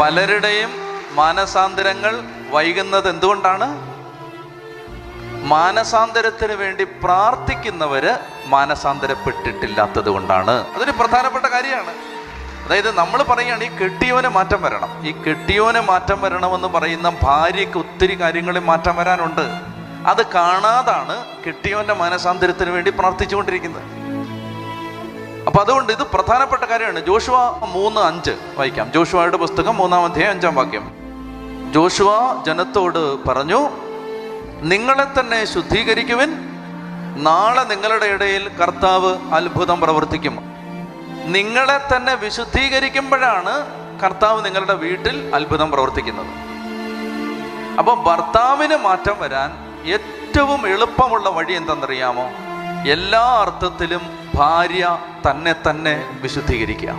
പലരുടെയും മാനസാന്തരങ്ങൾ വൈകുന്നത് എന്തുകൊണ്ടാണ്? മാനസാന്തരത്തിന് വേണ്ടി പ്രാർത്ഥിക്കുന്നവര് മാനസാന്തരപ്പെട്ടിട്ടില്ലാത്തത് കൊണ്ടാണ് അതൊരു പ്രധാനപ്പെട്ട കാര്യമാണ്. അതായത് നമ്മൾ പറയുകയാണ് ഈ കെട്ടിയോന് മാറ്റം വരണം. ഈ കെട്ടിയോന് മാറ്റം വരണമെന്ന് പറയുന്ന ഭാര്യയ്ക്ക് ഒത്തിരി കാര്യങ്ങളിൽ മാറ്റം വരാനുണ്ട്. അത് കാണാതാണ് കെട്ടിയോന്റെ മാനസാന്തരത്തിന് വേണ്ടി പ്രാർത്ഥിച്ചുകൊണ്ടിരിക്കുന്നത്. അപ്പൊ അതുകൊണ്ട് ഇത് പ്രധാനപ്പെട്ട കാര്യമാണ്. ജോഷുവ മൂന്ന് അഞ്ച് വായിക്കാം. ജോഷുവയുടെ പുസ്തകം മൂന്നാം അധ്യായം അഞ്ചാം വാക്യം. ജോഷുവ ജനത്തോട് പറഞ്ഞു നിങ്ങളെ തന്നെ ശുദ്ധീകരിക്കുവിൻ. നാളെ നിങ്ങളുടെ ഇടയിൽ കർത്താവ് അത്ഭുതം പ്രവർത്തിക്കും. നിങ്ങളെ തന്നെ വിശുദ്ധീകരിക്കുമ്പോഴാണ് കർത്താവ് നിങ്ങളുടെ വീട്ടിൽ അത്ഭുതം പ്രവർത്തിക്കുന്നത്. അപ്പോൾ ഭർത്താവിന് മാറ്റം വരാൻ ഏറ്റവും എളുപ്പമുള്ള വഴി എന്തെന്നറിയാമോ? എല്ലാ അർത്ഥത്തിലും ഭാര്യ തന്നെ തന്നെ വിശുദ്ധീകരിക്കുക.